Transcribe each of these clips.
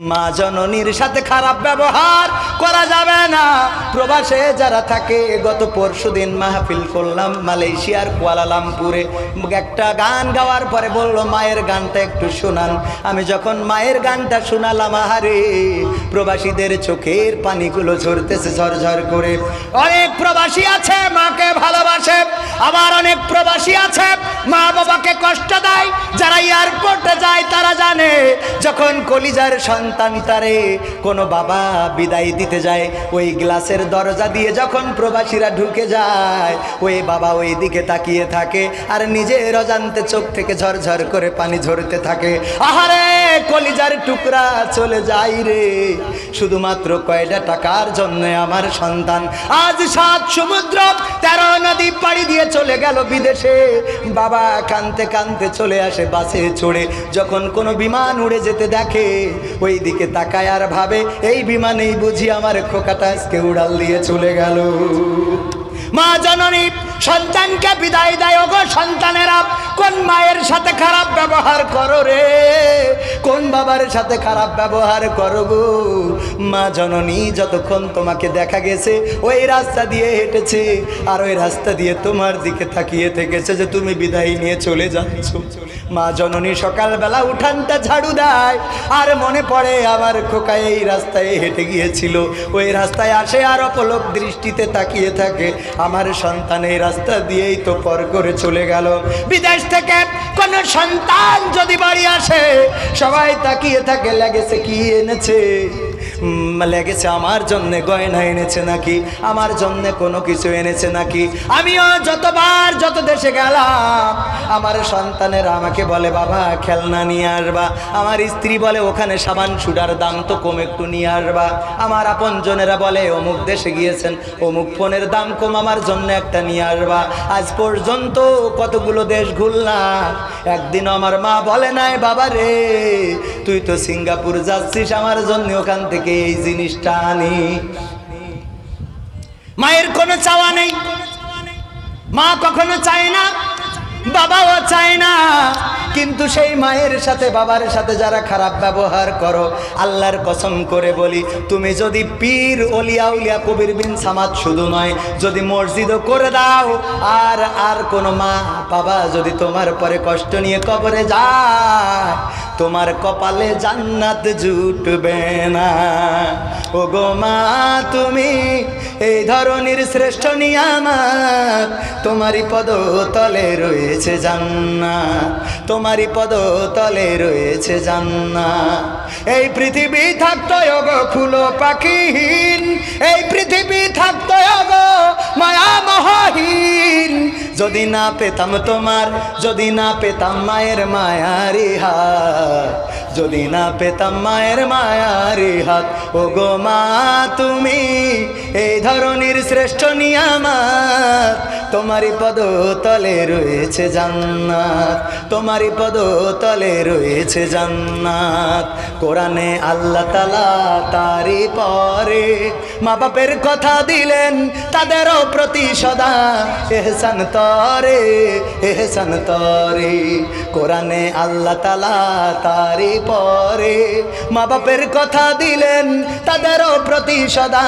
মা জননীর সাথে খারাপ ব্যবহার করা যাবে না। প্রবাসে যারা থাকে, গত পরশু দিন মাহফিল করলাম মালয়েশিয়ার কুয়ালালামপুরে। একটা গান গাওয়ার পরে বলল, মায়ের গানটা একটু শোনান। আমি যখন মায়ের গানটা শোনালাম, আহারে, প্রবাসীদের চোখের পানিগুলো ঝরতেছে ঝরঝর করে। অনেক প্রবাসী আছে, মাকে ভালোবাসে। আবার অনেক প্রবাসী আছে, মা বাবাকে কষ্ট দেয়। যারা এয়ারপোর্টে যায়, তারা জানে, যখন কলিজার তারে। কোনো বাবা বিদায় দিতে যায়, ওই গ্লাসের দরজা দিয়ে যখন প্রবাসীরা ঢুকে যায়, ওই বাবা ওই দিকে তাকিয়ে থাকে আর নিজের অজান্তে চোখ থেকে ঝরঝর করে পানি ঝরতে থাকে। আহারে, কলিজার টুকরা চলে যায় রে। শুধুমাত্র কয়টা টাকার জন্য আমার সন্তান? আজ সাত সমুদ্র, তেরো নদী পাড়ি দিয়ে চলে গেল বিদেশে। বাবা কানতে কানতে চলে আসে বাসে চড়ে, যখন কোনো বিমান উড়ে যেতে দেখে, ওই দিকে তাকায় আর ভাবে, এই বিমানেই বুঝি আমার খোকাটা আজকে উড়াল দিয়ে চলে গেল। মা জননী, সন্তানকে বিদায় দেয় গো সন্তানেরা। কোন মায়ের সাথে খারাপ ব্যবহার করো রে? কোন বাবার সাথে খারাপ ব্যবহার করো গো? মা জননী, যতক্ষণ তোমাকে দেখা গেছে, ওই রাস্তা দিয়ে হেঁটেছে, আর ওই রাস্তা দিয়ে তোমার দিকে তাকিয়ে থেকেছে যে তুমি বিদায় নিয়ে চলে যাচ্ছ। মা জননী সকালবেলা উঠানটা ঝাড়ু দেয়। আর মনে পড়ে আবার খোকা এই রাস্তায় হেঁটে গিয়েছিল। ওই রাস্তায় আসে আর অপলক দৃষ্টিতে তাকিয়ে থাকে। আমার সন্তান এই রাস্তা দিয়েই তো পর করে চলে গেল। বিদেশ থেকে কোন সন্তান যদি বাড়ি আসে, সবাই তাকিয়ে থাকে, লেগেছে, কি এনেছে? লেগেছে আমার জন্য, গয়না এনেছে নাকি? আমার জন্য কোনো কিছু এনেছে নাকি? আমিও যতবার যত দেশে গেলাম, আমার সন্তানের আমাকে বলে, বাবা, খেলনা নিয়ে আসবা। আমার স্ত্রী বলে, ওখানে সাবান সুডার দাম তো কম, একটু নিয়ে আসবা। আমার আপনজনেরা বলে, অমুক দেশে গিয়েছেন, অমুক ফোনের দাম কম, আমার জন্য একটা নিয়ে আসবা। আজ পর্যন্ত কতগুলো দেশ ঘুরলাম একদিন আমার মা বলে নাই, বাবা রে, তুই তো সিঙ্গাপুর যাচ্ছিস, আমার জন্য ওখান থেকে এই জিনিসটা আনি। মায়ের কোনো চাওয়া নেই। মা কখনো চায় না বাবাও চায় না। কিন্তু সেই মায়ের সাথে, বাবার সাথে যারা খারাপ ব্যবহার করো, আল্লাহর কসম করে বলি, তুমি যদি পীর অলিয়া উলিয়া কবির বিন সামাদ শুধু নয়, যদি মসজিদও করে দাও, আর আর কোনো মা বাবা যদি তোমার পরে কষ্ট নিয়ে কবরে যায়, তোমার কপালে জান্নাত জুটবে না। ও গো মা, তুমি এই ধরনের শ্রেষ্ঠ নিয়ামত তোমারই পদ তলে রয়েছে জান্নাত। তোমারই পদ তলে রয়েছে জান্নাত। এই পৃথিবী থাকতো গো ফুলো পাখিহীন। এই পৃথিবী থাকতো গো মায়া মহাহীন। যদি না পেতাম তোমার, যদি না পেতাম মায়ের মায়ারি হাত। যদি না পেতাম মায়ের মায়ারি হাত ও গো মা তুমি, এই ধরনের শ্রেষ্ঠ নিয়ামাত। তোমারই পদ তলে রয়েছে জান্নাত, তোমারই পদ তলে রয়েছে জান্নাত। কোরআনে আল্লাহ তালা তারি পরে মা বাপের কথা দিলেন, তাদেরও প্রতি সদা এহসান তরে এহসান তরে। কোরআনে আল্লাহ তালা তারি পরে মা বাপের কথা দিলেন, তাদেরও প্রতি সদা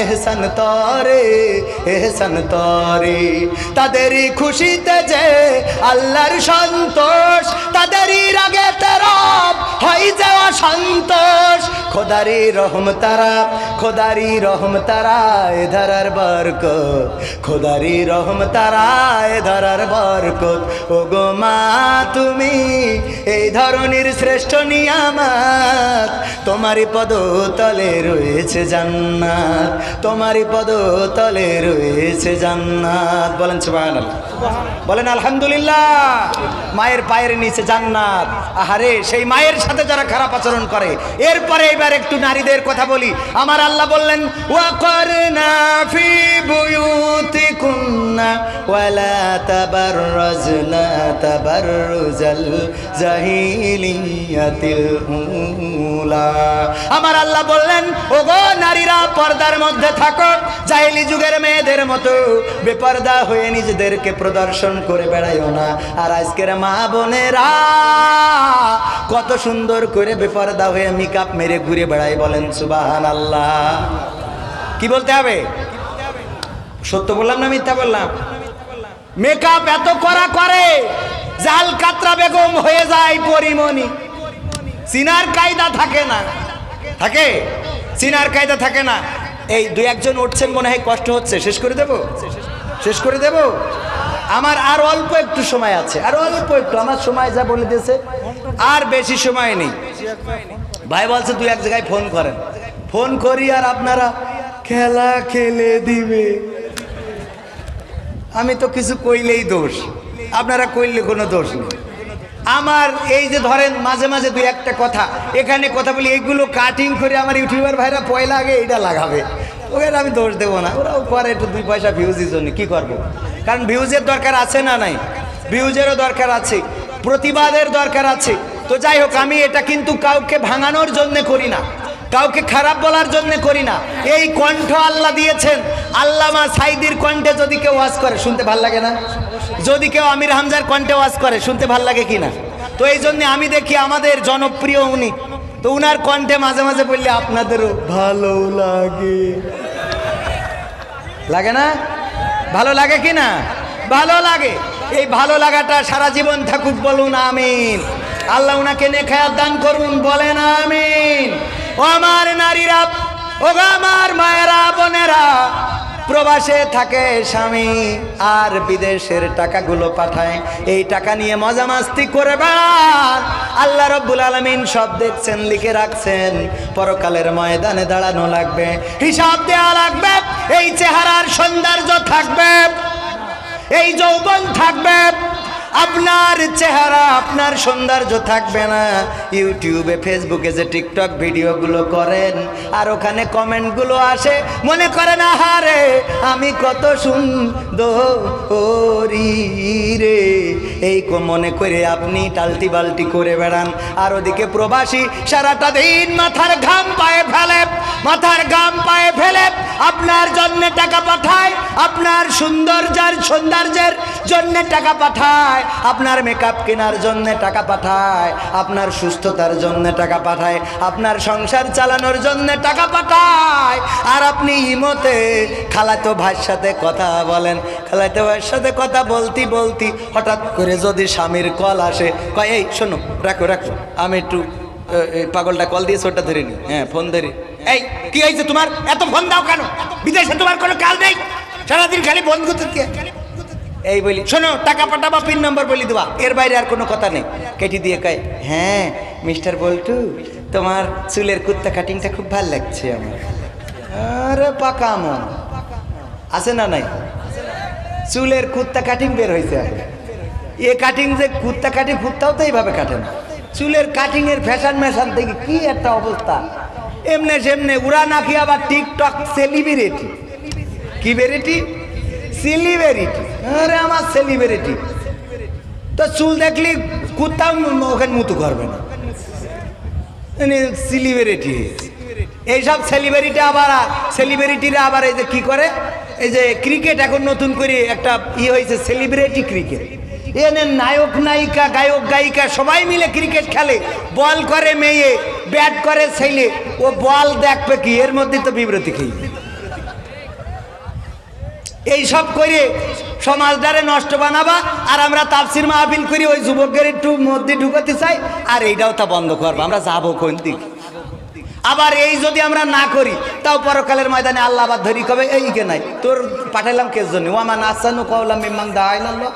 এহসান তরে এহসান তরে। তাদেরই খুশিতে যে আল্লাহর সন্তোষ তাদেরই রাগে তেরব হয়ে যাওয়া সন্তোষ খোদারি রহম তারা খোদারি রহম তারা, এ ধরার বরকত। খোদারি রহম তারা, এ ধরার বরকত। ও গো মা, তুমি এই ধরনের শ্রেষ্ঠ নিয়ামাত। তোমারই পদ তলে রয়েছে জান্নাত। তোমারই পদ তলে রয়েছে জান্নাত। বলেন সুবহানাল্লাহ। বলেন আলহামদুলিল্লাহ, মায়ের পায়ের নিচে জান্নাত। আহারে, সেই মায়ের সাথে যারা খারাপ আচরণ করে, এরপরে এবার একটু নারীদের কথা বলি। আমার আল্লাহ বললেন ফি আমার আল্লাহ বললেন ও গো নারীরা পর্দার মধ্যে থাকো, জাহেলি যুগের মেয়েদের মতো বেপর্দা হয়ে নিজেদেরকে প্রদর্শন করে বেড়াইও না। আর আজকের মা বোনেরা কত সুন্দর করে বেপর্দা হয়ে মেকআপ মেরে ঘুরে বেড়াই বলেন সুবাহান আল্লাহ কি বলতে হবে? সত্য বললাম না মিথ্যা বললাম? মেকআপ এত করা করে, জাল কাতরা বেগম হয়ে যায় পরিমণি। সিনার কায়দা থাকে না। থাকে? সিনার কায়দা থাকে না। এই দুই একজন উঠছেন মনে হয় কষ্ট হচ্ছে। শেষ করে দেব? শেষ করে দেব? আমার আর অল্প একটু সময় আছে। আর অল্প একটু, আমার সময় যা বলে দিয়েছে, আর বেশি সময় নেই। ভাই বলছে দুই এক জায়গায় ফোন করেন। ফোন করি আর আপনারা খেলা খেলে দিবে। আমি তো কিছু কইলেই দোষ। আপনারা কইলে কোনো দোষ নেই। আমার এই যে ধরেন মাঝে মাঝে দুই একটা কথা, এখানে কথা বলি এইগুলো কাটিং করে আমার ইউটিউবার ভাইরা পয়লা আগে এইটা লাগাবে। ওখানে আমি দোষ দেবো না, ওরাও করে একটু দুই পয়সা ভিউজের জন্য, কী করব? কারণ ভিউজের দরকার আছে না নাই? ভিউজেরও দরকার আছে, প্রতিবাদের দরকার আছে। তো যাই হোক, আমি এটা কিন্তু কাউকে ভাঙানোর জন্য করি না। কাউকে খারাপ বলার জন্য করি না। এই কণ্ঠ আল্লাহ দিয়েছেন। আল্লামা সাইদির কণ্ঠে যদি কেউ ওয়াজ করে, শুনতে ভালো লাগে না? যদি কেউ আমির হামজার কণ্ঠে ওয়াজ করে, শুনতে ভালো লাগে কি না? তো এই জন্য আমি দেখি আমাদের জনপ্রিয় উনি। তো উনার কণ্ঠে মাঝে মাঝে বললে, আপনাদেরও ভালো লাগে। লাগে না? ভালো লাগে কি না? ভালো লাগে। এই ভালো লাগাটা সারা জীবন থাকুক, বলুন আমিন। আল্লাহ উনাকে নেখায়াত দান করুন, বলেন আমিন। ও আমার নারীরা ও আমার মায়েরা, বোনেরা, প্রবাসে থাকে স্বামী আর বিদেশের টাকাগুলো পাঠায়। এই টাকা নিয়ে মজা মাস্তি করে বেড়ান। আল্লাহ রব্বুল আলমিন সব দেখছেন, লিখে রাখছেন। পরকালের ময়দানে দাঁড়ানো লাগবে, হিসাব দেওয়া লাগবে, এই চেহারার সৌন্দর্য থাকবে, এই যৌবন থাকবে। আপনার চেহারা, আপনার সৌন্দর্য থাকবে না। ইউটিউবে, ফেসবুকে যে টিকটক ভিডিওগুলো করেন, আর ওখানে কমেন্টগুলো আসে, মনে করেন, আহারে, আমি কত সুন্দরী রে। এই মনে করে আপনি টালটি বালটি করে বেড়ান। আর ওদিকে প্রবাসী, সারাটা দিন মাথার ঘাম পায়ে ফেলে, মাথার ঘাম পায়ে ফেলে, আপনার জন্য টাকা পাঠায়, আপনার সৌন্দর্যের সৌন্দর্যের জন্য টাকা পাঠায়। আপনার মেকআপ কেনার জন্য টাকা পাঠায়, আপনার সুস্থতার জন্য টাকা পাঠায়, আপনার সংসার চালানোর জন্য টাকা পাঠায়। আর আপনি ইমতে খালাতো ভাইয়ের সাথে কথা বলেন, খালাতো ভাইয়ের সাথে কথা বলতি বলতি হঠাৎ করে যদি স্বামীর কল আসে, কয়, এই, শোনো, রাখো রাখো, আমি একটু পাগলটা কল দিয়েছে ওটা ধরে নি হ্যাঁ ফোন ধরি। এই, কি হয়েছে তোমার? এত ফোন দাও কেন? বিদেশে তোমার কোনো কাজ নেই? সারাদিন খালি বন্ধু থেকে এই বলি, শোনো, টাকা পাঠাবা পিন নম্বর বলি দেবা। এর বাইরে আর কোনো কথা নেই। কেটে দিয়ে কয় হ্যাঁ মিস্টার বল্টু, তোমার চুলের কুত্তা কাটিংটা খুব ভালো লাগছে আমার। আরে পাকা মন। আছে না নাই? চুলের কুত্তা কাটিং বের হয়েছে। এ কাটিং যে কুত্তা কাটিং কুত্তাও তো এইভাবে কাটে না। চুলের কাটিং এর ফ্যাশন ম্যাশন থেকে কি একটা অবস্থা। এমনে সেমনে উড়া নাকি আবার টিকটক সেলিব্রিটি কি বেরিটি সেলিব্রিটি আরে আমার সেলিব্রিটি তো চুল দেখলি কুত্তাও ওখানে মুতু করবে না। সেলিব্রিটি এইসব সেলিব্রিটি আবার সেলিব্রিটিরা আবার এই যে কী করে? এই যে ক্রিকেট এখন নতুন করে একটা ই হয়েছে সেলিব্রিটি ক্রিকেট এনে নায়ক, নায়িকা, গায়ক, গায়িকা সবাই মিলে ক্রিকেট খেলে। বল করে মেয়ে ব্যাট করে ছেলে। ও বল দেখবে কি? এর মধ্যে তো বিব্রতি খেয়ে এইসব করে সমাজটারে নষ্ট বানাবা, আর আমরা তাপসির মাহফিল করি, ওই যুবকের একটু মধ্যে ঢুকাতে চাই, আর এইটাও তা বন্ধ করব। আমরা যাব কোন দিক? আবার এই যদি আমরা না করি, তাও পরকালের ময়দানে আল্লাহ আবার ধরি কবে? এই কে নাই। তোর পাঠাইলাম কে জন্য? ওয়ামান আসানু কওলাম মিম্মান দাআইনাল্লাহ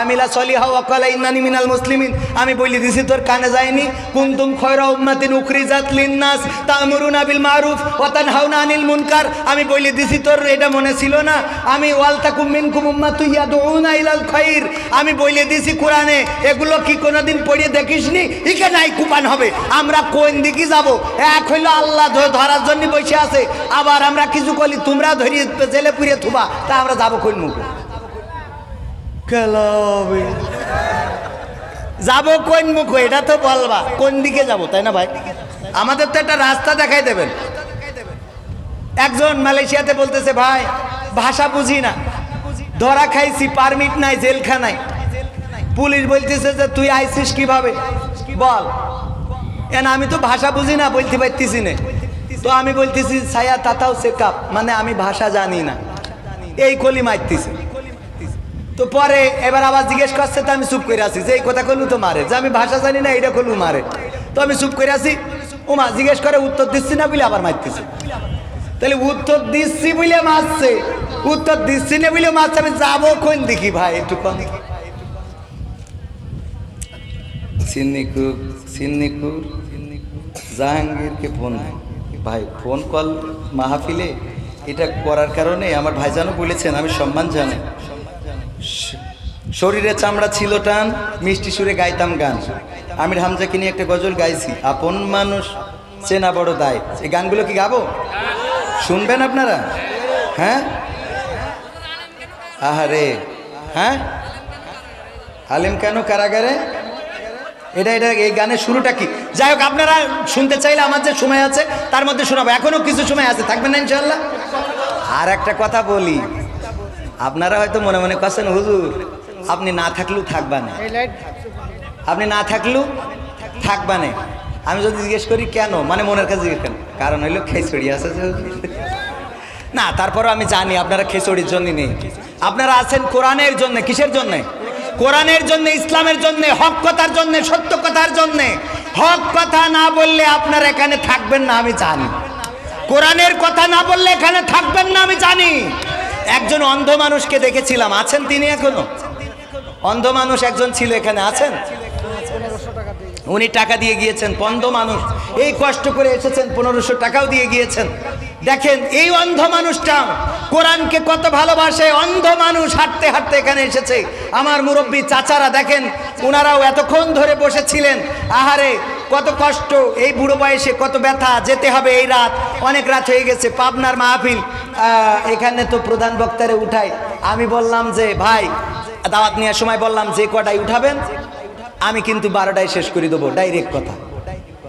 আমিলা সলিহা ওয়া ক্বালা ইন্নানি মিনাল মুসলিমিন। আমি বলি দিছি, তোর কানে যায়নি? কুনতুম খায়রা উম্মাতিন উখরিজাত লিন-নাস তা'মুরুনা বিল মারুফ ওয়া তানহাউনা আনিল মুনকার। আমি বলি দিছি, তোর এটা মনে ছিল না? আমি ওয়াল তাকুম মিনকুম উম্মাতু ইয়াদউনা ইলাল খাইর আমি বলে দিছি কোরআনে, এগুলো কি কোনোদিন পড়ে দেখিসনি? ইকে নাই কুপান হবে। আমরা কোন দিকে যাব? এক হইল আল্লাহ ধরার জন্য বসে আছে। আবার আমরা কিছু করি তোমরা ধরি জেলে পুড়িয়ে থুবা, তা আমরা যাব কোন মুখে? যাব কোন মুখে, এটা তো বলবা। কোন দিকে যাব, তাই না ভাই? আমাদের তো একটা রাস্তা দেখাই দেবেন। একজন মালয়েশিয়াতে বলতেছে, ভাই, ভাষা বুঝি না। ধরা খাইছি, পারমিট নাই, জেলখানায়। পুলিশ বলতেছে যে, তুই আইসিস কীভাবে? বল। এন আমি তো ভাষা বুঝি না, বলতে পারতেছি না। তো আমি বলতেছি, ছায়া, তাতাও সে কাপ মানে আমি ভাষা জানি না। এই কলি মারতেছে। তো পরে এবার আবার জিজ্ঞেস করছে, তো আমি চুপ করে আছি। যে, এই কথা কলু তো মারে। যে, আমি ভাষা জানি না এটা কলু মারে। তো আমি চুপ করে আছি। ওমা জিজ্ঞেস করে, উত্তর দিচ্ছি না? বলে আবার মারতেছে। তাহলে উত্তর দিচ্ছি বলে মারছে। উত্তর দিচ্ছি না বলে মারছে, আমি যাব কোন দেখি ভাই? একটু কম সিন্নিকুর সিন্নিকুর, জাহাঙ্গীরকে ফোন। ভাই, ফোন কল মাহফিলে? এটা করার কারণে আমার ভাইজানও বলেছেন, আমি সম্মান জানাই। শরীরে চামড়া ছিল টান, মিষ্টি সুরে গাইতাম গান। আমির হামজাকে নিয়ে একটা গজল গাইছি, আপন মানুষ চেনা বড় দায়। এই গানগুলো কি গাবো? শুনবেন আপনারা? হ্যাঁ? আহারে হ্যাঁ? আলেম কেন কারাগারে? এটা এটা এই গানের শুরুটা কি? যাই হোক আপনারা শুনতে চাইলে আমার যে সময় আছে তার মধ্যে শোনাবো। এখনও কিছু সময় আছে থাকবেন না ইনশাল্লাহ আর একটা কথা বলি আপনারা হয়তো মনে মনে করছেন হুজুর আপনি না থাকলেও থাকবা না। আপনি না থাকলেও থাকবা না। আমি যদি জিজ্ঞেস করি কেন? মানে মনের কাছে জিজ্ঞেস কেন কারণ হইল খেচড়ি আছে না তারপরও আমি জানি আপনারা খেচড়ির জন্য নেই। আপনারা আছেন কোরআনের জন্য কিসের জন্যে? কোরআনের জন্য, ইসলামের জন্য, হক কথার জন্য, সত্য কথার জন্য। হক কথা না বললে আপনার এখানে থাকবেন না, আমি জানি। কোরআনের কথা না বললে এখানে থাকবেন না, আমি জানি। একজন অন্ধ মানুষকে দেখেছিলাম, আছেন তিনি এখনও? অন্ধ মানুষ একজন ছিল, এখানে আছেন? উনি টাকা দিয়ে গিয়েছেন, পন্ধ মানুষ। এই কষ্ট করে এসেছেন, পনেরোশো টাকাও দিয়ে গিয়েছেন। দেখেন, এই অন্ধ মানুষটা কোরআনকে কত ভালোবাসে, অন্ধ মানুষ হাঁটতে হাঁটতে এখানে এসেছে। আমার মুরব্বী চাচারা দেখেন ওনারাও এতক্ষণ ধরে বসেছিলেন, আহারে, কত কষ্ট, এই বুড়ো বয়সে কত ব্যথা, যেতে হবে এই রাত, অনেক রাত হয়ে গেছে, পাবনার মাহফিল এখানে তো প্রধান বক্তারে উঠাই আমি বললাম যে, ভাই, দাওয়াত নেওয়ার সময় বললাম যে কটাই উঠাবেন? আমি কিন্তু বারোটায় শেষ করে দেবো, ডাইরেক্ট কথা।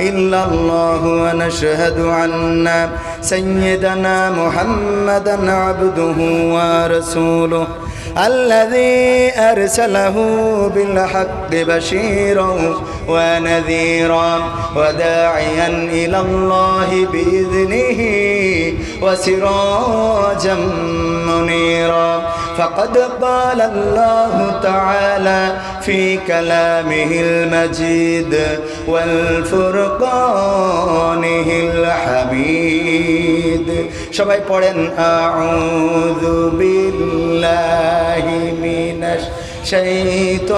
إلا الله ونشهد أن سيدنا محمدا عبده ورسوله الذي أرسله بالحق بشيرا ونذيرا وداعيا إلى الله بإذنه وسراجا منيرا فقد قال الله تعالى في كلامه المجيد والفرقانه الحميد সবাই পড়েন আউযু বিল্লাহি মিনাশ শাইতানির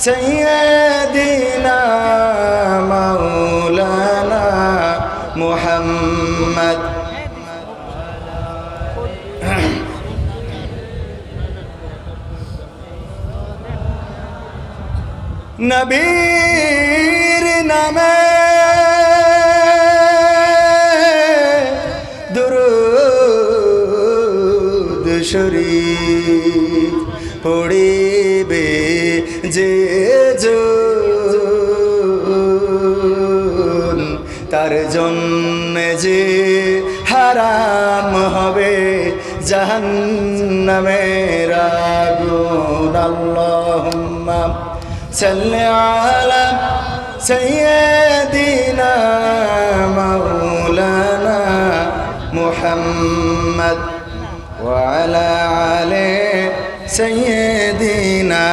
سيدنا مولانا محمد নবীর নামে দুরুদ শরীফ জাহান্নামের আগুন আল্লাহুম্মা সাল্লি আলা সাইয়্যিদিনা মাওলানা মুহাম্মদ ওয়া আলা আলি সাইয়্যিদিনা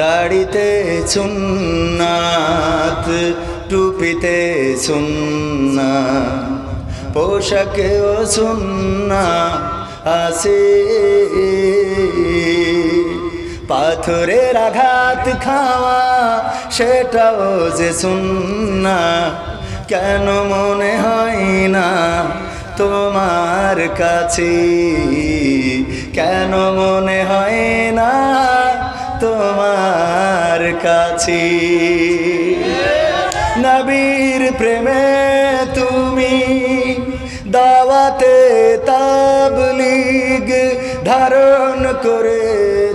দাড়িতে সুন্নাত, টুপিতে সুন্নাত। সুন্না পোশাকেও সুন্না আসে পাথরের আঘাত খাওয়া, সেটাও যে সুন্না, কেন মনে হয় না তোমার কাছে? কেন মনে হয় না তোমার কাছে? নবীর প্রেমে তুমি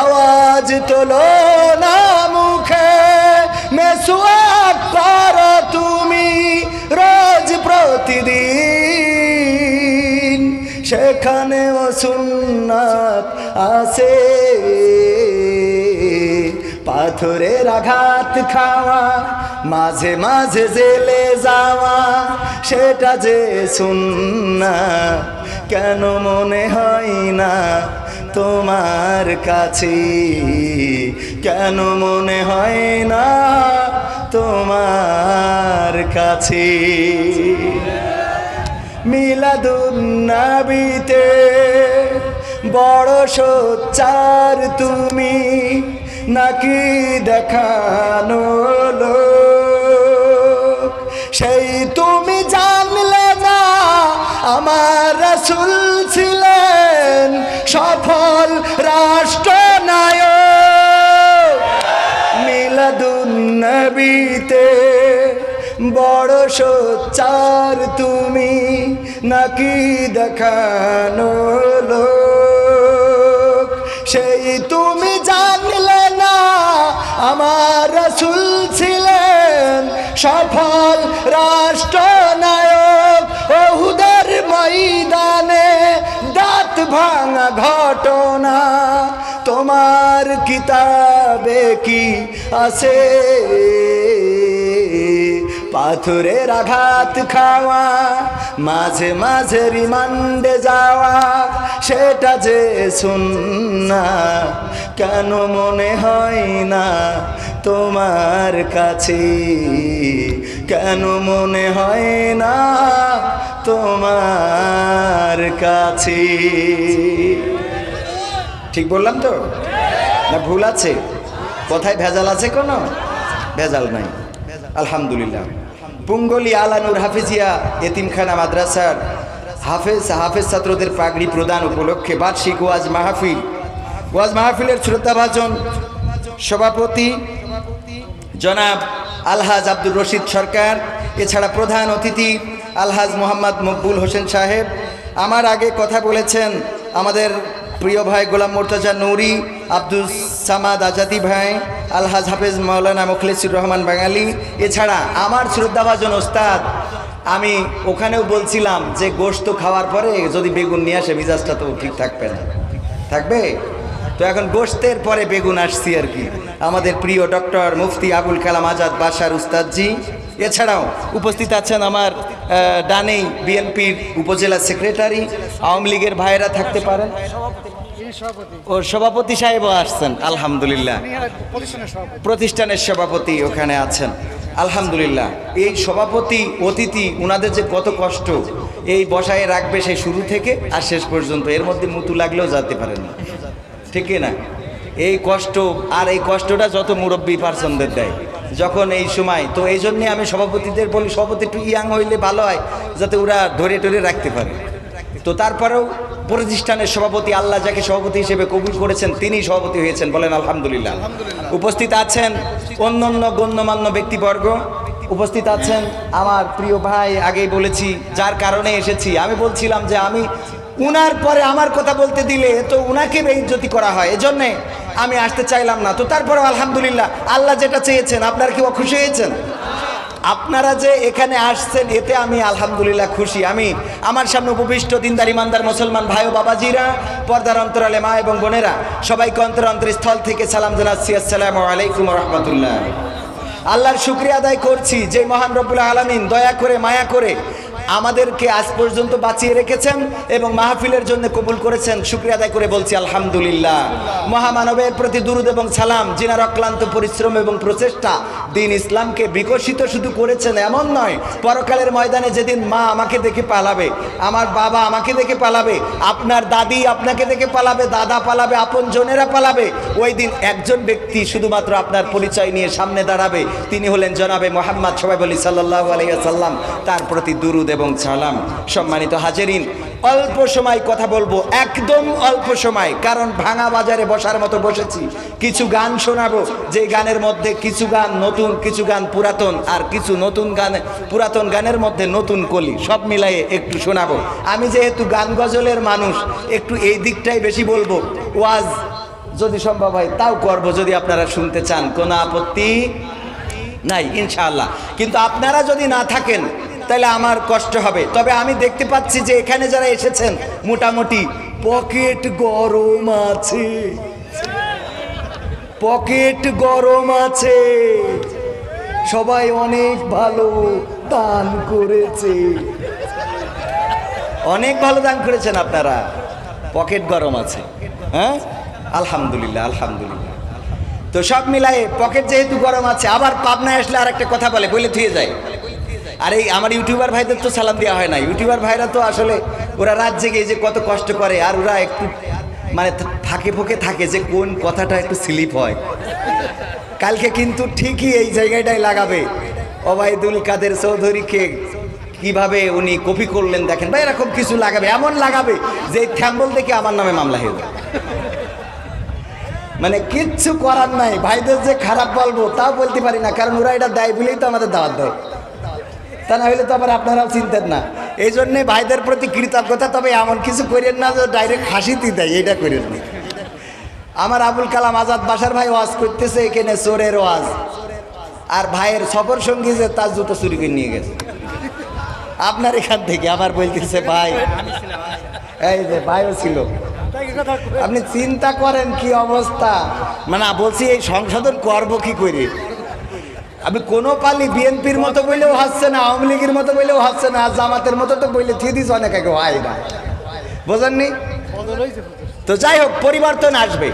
আওয়াজ তোলো না মুখে, মেসুয়াক তুমি রোজ প্রতিদিন। সেখানেও সুন্নাত আছে। পাথরের আঘাত খাওয়া, মাঝে মাঝে জেলে যাওয়া, সেটা যে সুন্না কেন মনে হয় না? তোমার কাছে। কেন মনে হয় না তোমার কাছে? মিলাদুন্নাবিতে বড় সোচ্চার তুমি নাকি দেখানো লোক? সেই তুমি জানলে না আমার রাসুল ছিলেন। সফল রাষ্ট্র রাষ্ট্রনায়ক। মিলাদুন্নবীতে বড় সোচ্চার তুমি নাকি দেখানো লোক? সেই তুমি জানলে না আমার রসুল ছিলেন সফল রাষ্ট্রনায়ক ভাঙা ঘটনা, তোমার কিতাবে কি আছে? পাথরের আঘাত খাওয়া, মাঝে মাঝে রিমান্ডে যাওয়া, সেটা যে শুননা কেন মনে হয় না তোমার কাছে? কেন মনে হয় না তোমার কাছে? ঠিক বললাম তো? না, ভুল আছে। কোথায় ভেজাল আছে কোনো? ভেজাল নাই। আলহামদুলিল্লাহ। পুঙ্গলি আলানুর হাফিজিয়া এতিমখানা মাদ্রাসার হাফেজ হাফেজ ছাত্রদের পাগড়ি প্রদান উপলক্ষে বার্ষিক ওয়াজ মাহফিল। ওয়াজ মাহফিলের শ্রদ্ধাভাজন সভাপতি জনাব আলহাজ আব্দুর রশিদ সরকার, এছাড়া প্রধান অতিথি আলহাজ মোহাম্মদ মকবুল হোসেন সাহেব। আমার আগে কথা বলেছেন আমাদের প্রিয় ভাই গোলাম মোর্তাজা নৌরি আব্দুল সামাদ আজাদি ভাই, আলহাজ হাফেজ মাওলানা মুখলেসুর রহমান বাঙালি। এছাড়া আমার শ্রদ্ধাভাজন ওস্তাদ, আমি ওখানেও বলছিলাম যে গোশত খাওয়ার পরে যদি বেগুন নিয়ে আসে, মিজাজটা তো ঠিক থাকবে না। থাকবে? তো এখন গোশতের পরে বেগুন আসছি আর কি। আমাদের প্রিয় ডক্টর মুফতি আবুল কালাম আজাদ বাসার উস্তাদজি। এছাড়াও উপস্থিত আছেন আমার ডানেই বিএনপির উপজেলা সেক্রেটারি। আওয়ামী লীগের ভাইয়েরা থাকতে পারেন। ও সভাপতি সাহেবও আসছেন, আলহামদুলিল্লাহ। প্রতিষ্ঠানের সভাপতি ওখানে আছেন, আলহামদুলিল্লাহ। এই সভাপতি অতিথি ওনাদের যে কত কষ্ট, এই বসায় রাখবে সেই শুরু থেকে আর শেষ পর্যন্ত। এর মধ্যে মুতু লাগলেও যেতে পারেন ঠিক না। এই কষ্ট আর এই কষ্টটা যত মুরব্বী পার্সনদের দেয়। যখন এই সময় তো এই জন্যে আমি সভাপতিদের বলি সভাপতি একটু ইয়াং হইলে ভালো হয় যাতে ওরা ধরে টরে রাখতে পারে। তো তারপরেও প্রতিষ্ঠানের সভাপতি আল্লাহ যাকে সভাপতি হিসেবে কবুল করেছেন তিনি সভাপতি হয়েছেন বলেন আলহামদুলিল্লাহ। উপস্থিত আছেন অন্যান্য গণ্যমান্য ব্যক্তিবর্গ। উপস্থিত আছেন আমার প্রিয় ভাই আগেই বলেছি যার কারণে এসেছি। আমি বলছিলাম যে আমি উনার পরে আমার কথা বলতে দিলে তো উনাকে বেইজ্জতি করা হয়, এজন্যে আমি আসতে চাইলাম না। তো তারপরে আলহামদুলিল্লাহ, আল্লাহ যেটা চেয়েছেন, আপনার কি খুশি হয়েছেন? আপনারা যে এখানে আসছেন, এতে আমি আলহামদুলিল্লাহ খুশি। আমি আমার সামনে উপবিষ্ট দিনদার, ইমানদার মুসলমান ভাই ও বাবাজিরা, পর্দার অন্তরালে মা এবং বোনেরা, সবাইকে অন্তর অন্তরস্থল থেকে সালাম জানাচ্ছি। আসসালামু আলাইকুম রহমতুল্লাহ। আল্লাহর শুক্রিয়া আদায় করছি। যে মহান রব্বুল আলমিন দয়া করে, মায়া করে আমাদেরকে আজ পর্যন্ত বাঁচিয়ে রেখেছেন এবং মাহফিলের জন্য কবুল করেছেন। শুক্রিয়া আদায় করে বলছি আলহামদুলিল্লাহ। মহামানবের প্রতি দুরুদ এবং সালাম, যিনার অক্লান্ত পরিশ্রম এবং প্রচেষ্টা দিন ইসলামকে বিকশিত শুধু করেছেন এমন নয়, পরকালের ময়দানে যেদিন মা আমাকে দেখে পালাবে, আমার বাবা আমাকে দেখে পালাবে, আপনার দাদি আপনাকে দেখে পালাবে, দাদা পালাবে, আপন জনেরা পালাবে, ওই দিন একজন ব্যক্তি শুধুমাত্র আপনার পরিচয় নিয়ে সামনে দাঁড়াবে। তিনি হলেন জনাবে মোহাম্মদ সবাই বলি সাল্লাহ আলাইসাল্লাম তার প্রতি দুরুদ এবং সালাম। সম্মানিত হাজেরিন, অল্প সময় কথা বলব, একদম অল্প সময়, কারণ ভাঙা বাজারে বসার মতো বসেছি। কিছু গান শোনাবো, যে গানের মধ্যে কিছু গান নতুন, কিছু গান পুরাতন, আর কিছু নতুন গান, পুরাতন গানের মধ্যে নতুন কলি, সব মিলাইয়ে একটু শোনাবো। আমি যেহেতু গান গজলের মানুষ, একটু এই দিকটাই বেশি বলব। ওয়াজ যদি সম্ভব হয়, তাও করব, যদি আপনারা শুনতে চান। কোনো আপত্তি নাই, ইনশাআল্লাহ। কিন্তু আপনারা যদি না থাকেন তাহলে আমার কষ্ট হবে। তবে আমি দেখতে পাচ্ছি যে এখানে যারা এসেছেন, মোটামুটি পকেট গরম আছে। পকেট গরম আছে। সবাই অনেক ভালো দান করেছে। অনেক ভালো দান করেছেন আপনারা। পকেট গরম আছে। হ্যাঁ? আলহামদুলিল্লাহ আলহামদুলিল্লাহ। তো সব মিলাই পকেট যেহেতু গরম আছে, আবার পাবনায় আসলে আর একটা কথা বলে বলে থুয়ে যায়। আর এই আমার ইউটিউবার ভাইদের তো সালাম দেওয়া হয় না। ইউটিউবার ভাইরা তো আসলে ওরা রাত জেগে যে কত কষ্ট করে আর ওরা একটু মানে ফাঁকে ফোকে থাকে যে কোন কথাটা একটু স্লিপ হয়। কালকে কিন্তু ঠিকই এই জায়গাটায় লাগাবে। ওবায়দুল কাদের চৌধুরীকে কীভাবে উনি কপি করলেন দেখেন। বা এরকম কিছু লাগাবে, এমন লাগাবে যে থ্যাম্বল দেখে আমার নামে মামলা হয়ে মানে কিচ্ছু করার নাই। ভাইদের যে খারাপ বলব তাও বলতে পারি না, কারণ ওরা এটা দেয় বলেই তো আমাদের দাওয়াত দেয়। তা না হলে তো আবার আপনারাও চিনতেন না। এই জন্যে ভাইদের প্রতি কৃতজ্ঞতা, তবে এমন কিছু করেন না যে ডাইরেক্ট হাসিতে দেয় এটা করেন না। আমার আবুল কালাম আজাদ বাসার ভাই ওয়াজ করতেছে, এখানে চোরের ওয়াজ। আর ভাইয়ের সফর সঙ্গী যে, তার জুতো চুরি করে নিয়ে গেছে। আপনার এখান থেকে আবার বলতেছে, ভাই, এই যে ভাইও ছিল। আপনি চিন্তা করেন কি অবস্থা। মানে বলছি, এই সংশোধন করব কি করে? আমি কোনো পালি বিএনপির মতো বইলেও হাসছে না, আওয়ামী লীগের মতো বইলেও হাসছে না জামাতের মতো তো বললে থিয়ে দিস অনেক আগে, হয় না। বোঝেননি? তো যাই হোক, পরিবর্তন আসবে।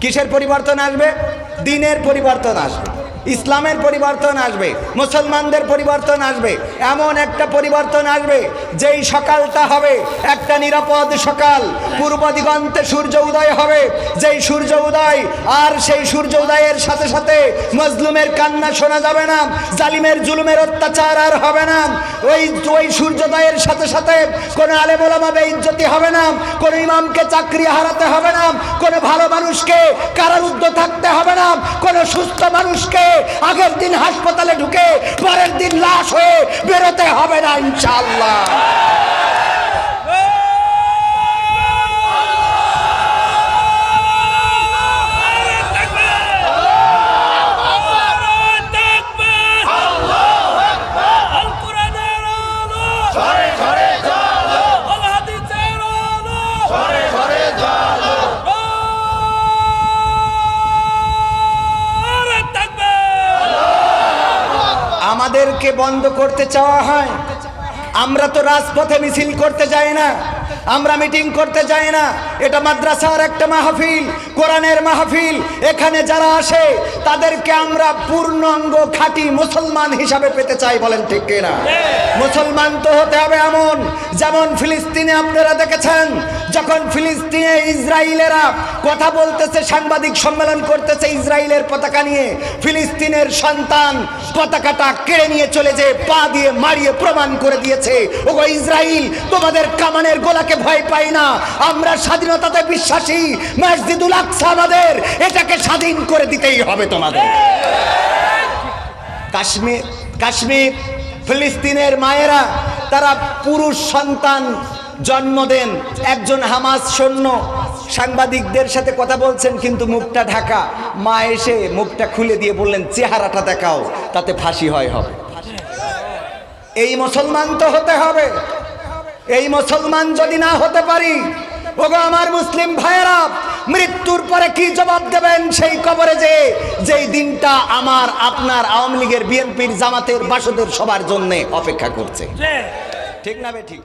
কিসের পরিবর্তন আসবে? দিনের পরিবর্তন আসবে। ইসলামের পরিবর্তন আসবে, মুসলমানদের পরিবর্তন আসবে, এমন একটা পরিবর্তন আসবে যেই সকালটা হবে একটা নিরাপদ সকাল। পূর্ব দিগন্তে সূর্য উদয় হবে, যেই সূর্য উদয়, আর সেই সূর্য উদয়ের সাথে সাথে মজলুমের কান্না শোনা যাবে না, জালিমের জুলুমের অত্যাচার আর হবে না। ওই ওই সূর্যোদয়ের সাথে সাথে কোনো আলেমোলামা বেইজ্জতি হবে না, কোনো ইমামকে চাকরি হারাতে হবে না, কোনো ভালো মানুষকে কারারুদ্ধ থাকতে হবে না, কোনো সুস্থ মানুষকে আগের দিন হাসপাতালে ঢুকে পরের দিন লাশ হয়ে বেরোতে হবে না ইনশাল্লাহ বন্ধ করতে চাওয়া হয়। আমরা তো রাজপথে মিছিল করতে যাই না। আমরা মিটিং করতে যাই না। এটা মাদ্রাসার একটা মাহফিল, কোরআনের মাহফিল। এখানে যারা আসে, তাদেরকে আমরা পূর্ণাঙ্গ খাঁটি মুসলমান হিসাবে পেতে চাই বলেন ঠিক কিনা? মুসলমান তো হতে হবে এমন। যেমন ফিলিস্তিনে আপনারা দেখেছেন যখন ফিলিস্তিনে ইসরায়েলেরা কথা বলতেছে, সাংবাদিক সম্মেলন করতেছে ইসরায়েলের পতাকা নিয়ে, ফিলিস্তিনের সন্তান পতাকাটা কেড়ে নিয়ে চলে যে পা দিয়ে মারিয়ে প্রমাণ করে দিয়েছে। ওগো ইসরায়েল, তোমাদের কামানের গোলাকে ভয় পাই না। আমরা স্বাধীনতাতে বিশ্বাসী, মসজিদুল আকসা আমাদের। এটাকে স্বাধীন করে দিতেই হবে তোমাদের। কাশ্মীর কাশ্মীর, ফিলিস্তিনের মায়েরা, তারা পুরুষ সন্তান জন্ম দেন। একজন হামাস সৈন্য সাংবাদিকদের সাথে কথা বলছেন কিন্তু মুখটা ঢাকা। মা এসে মুখটা খুলে দিয়ে বললেন চেহারাটা দেখাও তাতে ফাঁসি হয় হবে। এই মুসলমান তো হতে হবে। এই মুসলমান যদি না হতে পারি ওগো আমার মুসলিম ভাইয়েরা মৃত্যুর পরে কি জবাব দেবেন সেই কবরে যে যেই দিনটা আমার আপনার আওয়ামী লীগের বিএনপির জামাতের বাসদের সবার জন্য অপেক্ষা করছে। ঠিক না বে ঠিক?